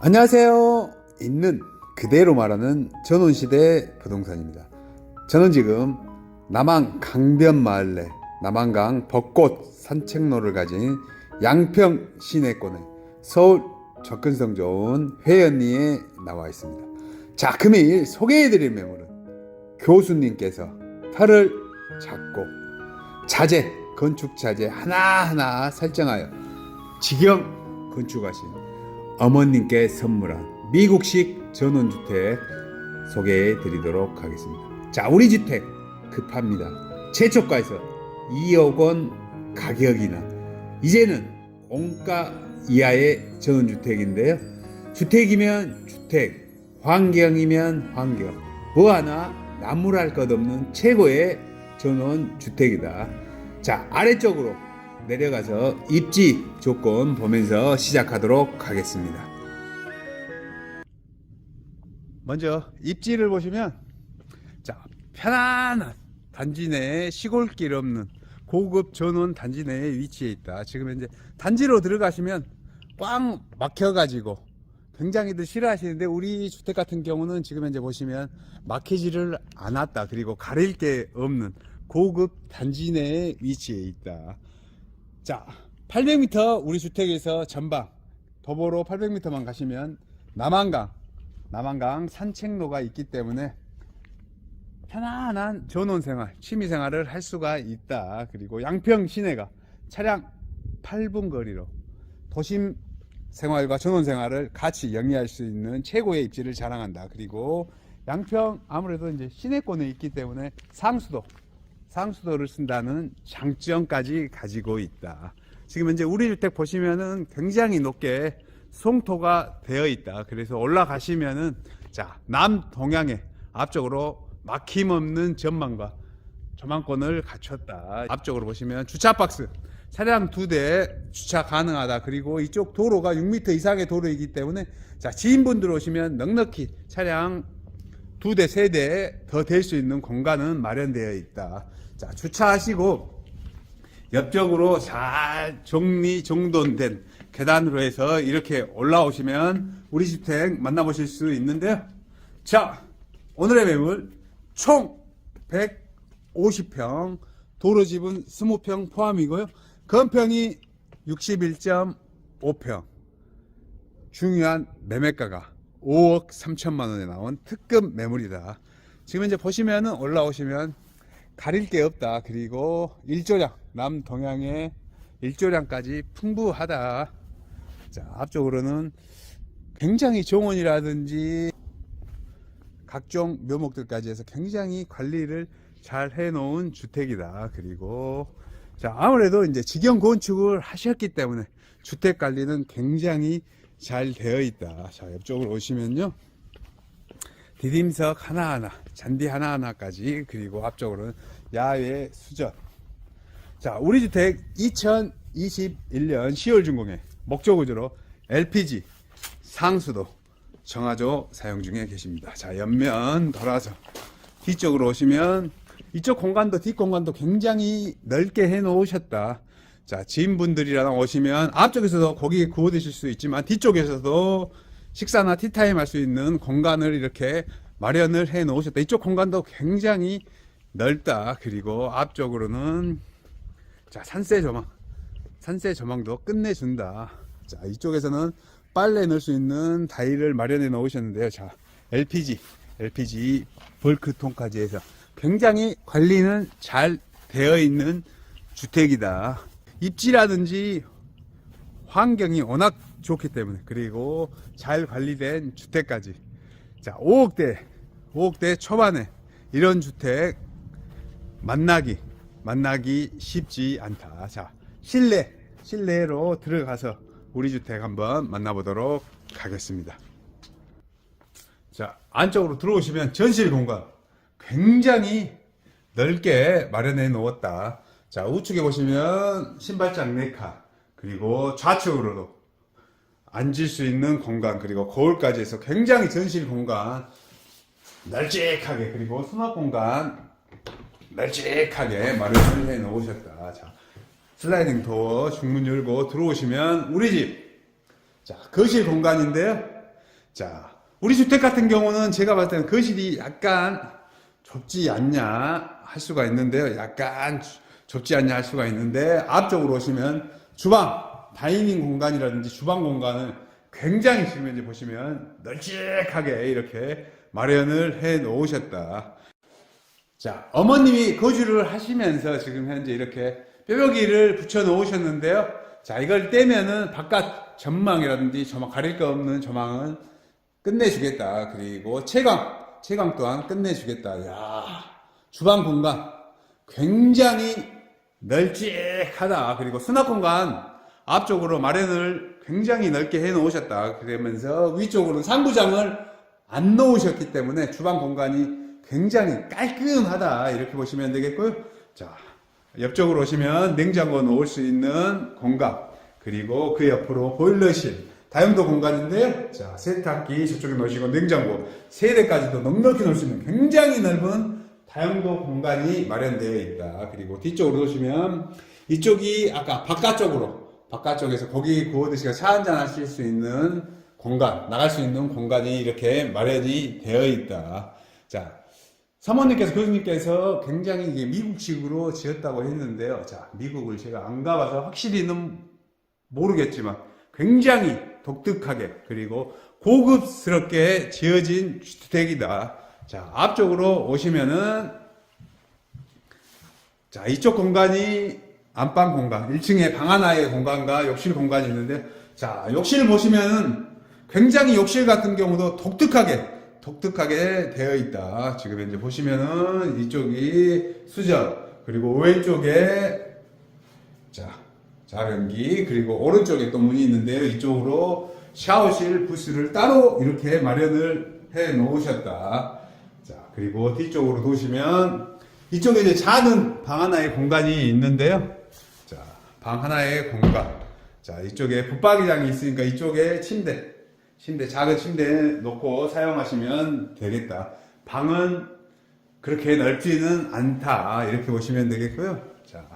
안녕하세요. 있는 그대로 말하는 전원시대 부동산입니다. 저는 지금 남한 강변 마을 내 남한강 벚꽃 산책로를 가진 양평 시내권에 서울 접근성 좋은 회원리에 나와 있습니다. 자, 금일 소개해드릴 매물은 교수님께서 털을 잡고 자재, 건축 자재 하나하나 설정하여 직영 건축하신 어머님께 선물한 미국식 전원주택 소개해 드리도록 하겠습니다. 자, 우리 주택 급합니다. 최초가에서 2억 원 가격이나 이제는 원가 이하의 전원주택인데요. 주택이면 주택, 환경이면 환경, 뭐 하나 나무랄 것 없는 최고의 전원주택이다. 자, 아래쪽으로 내려가서 입지 조건 보면서 시작하도록 하겠습니다. 먼저 입지를 보시면 자 편안한 단지 내에 시골길 없는 고급 전원 단지 내에 위치해 있다. 지금 현재 단지로 들어가시면 꽉 막혀가지고 굉장히들 싫어하시는데 우리 주택 같은 경우는 지금 현재 보시면 막히지를 않았다. 그리고 가릴 게 없는 고급 단지 내에 위치해 있다. 자, 800m 우리 주택에서 전방 도보로 800m만 가시면 남한강, 남한강 산책로가 있기 때문에 편안한 전원 생활, 취미 생활을 할 수가 있다. 그리고 양평 시내가 차량 8분 거리로 도심 생활과 전원 생활을 같이 영위할 수 있는 최고의 입지를 자랑한다. 그리고 양평 아무래도 이제 시내권에 있기 때문에 상수도, 상수도를 쓴다는 장점까지 가지고 있다. 지금 현재 우리 주택 보시면은 굉장히 높게 송토가 되어 있다. 그래서 올라가시면은 자, 남동향에 앞쪽으로 막힘없는 전망과 조망권을 갖췄다. 앞쪽으로 보시면 주차 박스 차량 두 대 주차 가능하다. 그리고 이쪽 도로가 6m 이상의 도로이기 때문에 자, 지인분들 오시면 넉넉히 차량 두 대, 세 대 더 될 수 있는 공간은 마련되어 있다. 자, 주차하시고 옆쪽으로 잘 정리 정돈된 계단으로 해서 이렇게 올라오시면 우리 주택 만나보실 수 있는데요. 자, 오늘의 매물 총 150평, 도로집은 20평 포함이고요. 건평이 61.5평. 중요한 매매가가 5억 3천만 원에 나온 특급 매물이다. 지금 이제 보시면은 올라오시면 가릴 게 없다. 그리고 일조량, 남동향의 일조량까지 풍부하다. 자, 앞쪽으로는 굉장히 정원이라든지 각종 묘목들까지 해서 굉장히 관리를 잘 해놓은 주택이다. 그리고 자, 아무래도 이제 직영 건축을 하셨기 때문에 주택 관리는 굉장히 잘 되어 있다. 자, 옆쪽으로 오시면요. 디딤석 하나하나, 잔디 하나하나까지, 그리고 앞쪽으로는 야외 수전. 자, 우리 주택 2021년 10월 준공에 목조구조로 LPG, 상수도, 정화조 사용 중에 계십니다. 자, 옆면 돌아서 뒤쪽으로 오시면 이쪽 공간도 뒷 공간도 굉장히 넓게 해 놓으셨다. 자, 지인분들이랑 오시면 앞쪽에서도 고기 구워 드실 수 있지만 뒤쪽에서도 식사나 티타임 할 수 있는 공간을 이렇게 마련을 해 놓으셨다. 이쪽 공간도 굉장히 넓다. 그리고 앞쪽으로는 자, 산세 조망. 산세 조망도 끝내준다. 자, 이쪽에서는 빨래 넣을 수 있는 다이를 마련해 놓으셨는데요. 자, LPG, LPG 벌크통까지 해서 굉장히 관리는 잘 되어 있는 주택이다. 입지라든지 환경이 워낙 좋기 때문에 그리고 잘 관리된 주택까지. 자 5억대 5억대 초반에 이런 주택 만나기 만나기 쉽지 않다. 자 실내 실내로 들어가서 우리 주택 한번 만나보도록 하겠습니다. 자 안쪽으로 들어오시면 전실 공간 굉장히 넓게 마련해 놓았다. 자 우측에 보시면 신발장 4칸 그리고 좌측으로도 앉을 수 있는 공간 그리고 거울까지 해서 굉장히 전실 공간 널찍하게 그리고 수납 공간 널찍하게 마련을 해 놓으셨다. 자, 슬라이딩 도어 중문 열고 들어오시면 우리 집. 자, 거실 공간인데요. 자, 우리 주택 같은 경우는 제가 봤을 때는 거실이 약간 좁지 않냐 할 수가 있는데요. 약간 주- 좁지 않냐 할 수가 있는데 앞쪽으로 오시면 주방, 다이닝 공간이라든지 주방 공간을 굉장히 지금 현재 보시면 널찍하게 이렇게 마련을 해 놓으셨다. 자, 어머님이 거주를 하시면서 지금 현재 이렇게 뼈벽이를 붙여 놓으셨는데요. 자, 이걸 떼면은 바깥 전망이라든지 저망 가릴 거 없는 저망은 끝내주겠다. 그리고 채광, 채광 또한 끝내주겠다. 야 주방 공간 굉장히 널찍하다. 그리고 수납 공간 앞쪽으로 마련을 굉장히 넓게 해 놓으셨다. 그러면서 위쪽으로는 상부장을 안 놓으셨기 때문에 주방 공간이 굉장히 깔끔하다. 이렇게 보시면 되겠고요. 자, 옆쪽으로 오시면 냉장고 놓을 수 있는 공간. 그리고 그 옆으로 보일러실. 다용도 공간인데요. 자, 세탁기 저쪽에 놓으시고 냉장고 세 대까지도 넉넉히 놓을 수 있는 굉장히 넓은 다용도 공간이 마련되어 있다. 그리고 뒤쪽으로 오시면 이쪽이 아까 바깥쪽으로 바깥쪽에서 고기 구워 드시고 차 한잔 하실 수 있는 공간, 나갈 수 있는 공간이 이렇게 마련이 되어 있다. 자, 사모님께서 교수님께서 굉장히 이게 미국식으로 지었다고 했는데요. 자, 미국을 제가 안 가봐서 확실히는 모르겠지만 굉장히 독특하게 그리고 고급스럽게 지어진 주택이다. 자, 앞쪽으로 오시면은 자, 이쪽 공간이 안방 공간, 1층에 방 하나의 공간과 욕실 공간이 있는데 자, 욕실 보시면은 굉장히 욕실 같은 경우도 독특하게 독특하게 되어 있다. 지금 현재 보시면은 이쪽이 수전, 그리고 왼쪽에 자, 자변기, 그리고 오른쪽에 또 문이 있는데요. 이쪽으로 샤워실 부스를 따로 이렇게 마련을 해 놓으셨다. 자, 그리고 뒤쪽으로 도시면 이쪽에 이제 작은 방 하나의 공간이 있는데요. 자, 방 하나의 공간. 자, 이쪽에 붙박이장이 있으니까 이쪽에 침대, 침대, 작은 침대 놓고 사용하시면 되겠다. 방은 그렇게 넓지는 않다. 이렇게 보시면 되겠고요. 자,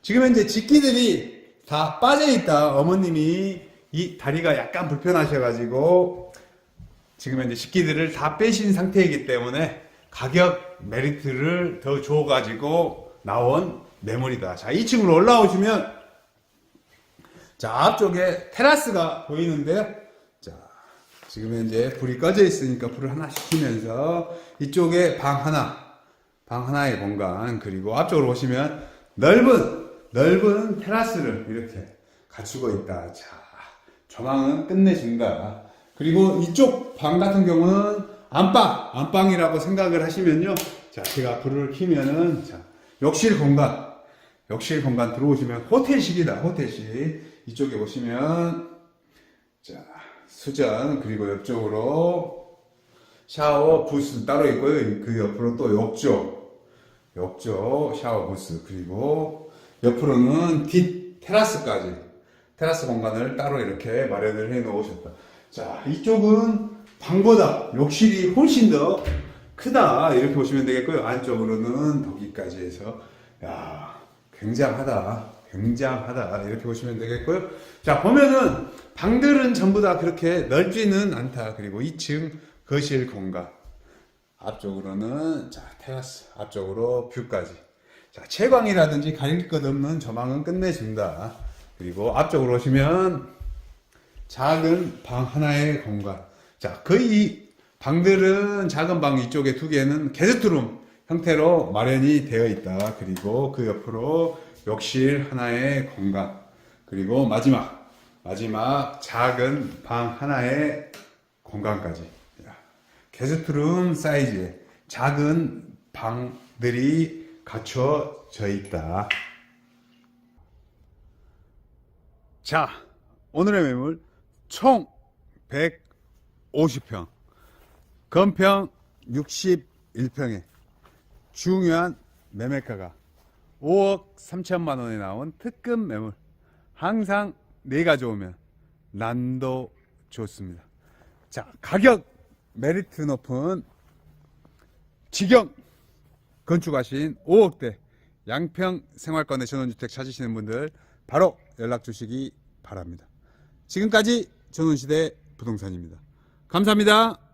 지금 현재 집기들이 다 빠져 있다. 어머님이 이 다리가 약간 불편하셔가지고 지금 현재 식기들을 다 빼신 상태이기 때문에 가격 메리트를 더 줘가지고 나온 매물이다. 자, 2층으로 올라오시면 자, 앞쪽에 테라스가 보이는데요. 자, 지금 현재 불이 꺼져 있으니까 불을 하나 시키면서 이쪽에 방 하나, 방 하나의 공간, 그리고 앞쪽으로 오시면 넓은, 넓은 테라스를 이렇게 갖추고 있다. 자, 조망은 끝내준다. 그리고 이쪽 방 같은 경우는 안방, 안방이라고 생각을 하시면요. 자, 제가 불을 켜면은, 자, 욕실 공간, 욕실 공간 들어오시면 호텔식이다, 호텔식. 이쪽에 보시면, 자, 수전, 그리고 옆쪽으로 샤워 부스 따로 있고요. 그 옆으로 또 욕조, 욕조, 샤워 부스, 그리고 옆으로는 뒷 테라스까지, 테라스 공간을 따로 이렇게 마련을 해 놓으셨다. 자, 이쪽은 방보다 욕실이 훨씬 더 크다. 이렇게 보시면 되겠고요. 안쪽으로는 거기까지 해서, 야, 굉장하다. 굉장하다. 이렇게 보시면 되겠고요. 자, 보면은 방들은 전부 다 그렇게 넓지는 않다. 그리고 2층 거실 공간. 앞쪽으로는 자, 테라스. 앞쪽으로 뷰까지. 자, 채광이라든지 가릴 것 없는 조망은 끝내준다. 그리고 앞쪽으로 오시면 작은 방 하나의 공간. 자, 거의 이 방들은 작은 방 이쪽에 두 개는 게스트룸 형태로 마련이 되어 있다. 그리고 그 옆으로 욕실 하나의 공간. 그리고 마지막, 마지막 작은 방 하나의 공간까지. 야, 게스트룸 사이즈의 작은 방들이 갖춰져 있다. 자, 오늘의 매물 총 150평, 건평 61평에 중요한 매매가가 5억 3천만 원에 나온 특급 매물. 항상 내가 좋으면 난도 좋습니다. 자, 가격 메리트 높은 직영 건축하신 5억대 양평 생활권의 전원주택 찾으시는 분들 바로 연락 주시기 바랍니다. 지금까지 전원시대 부동산입니다. 감사합니다.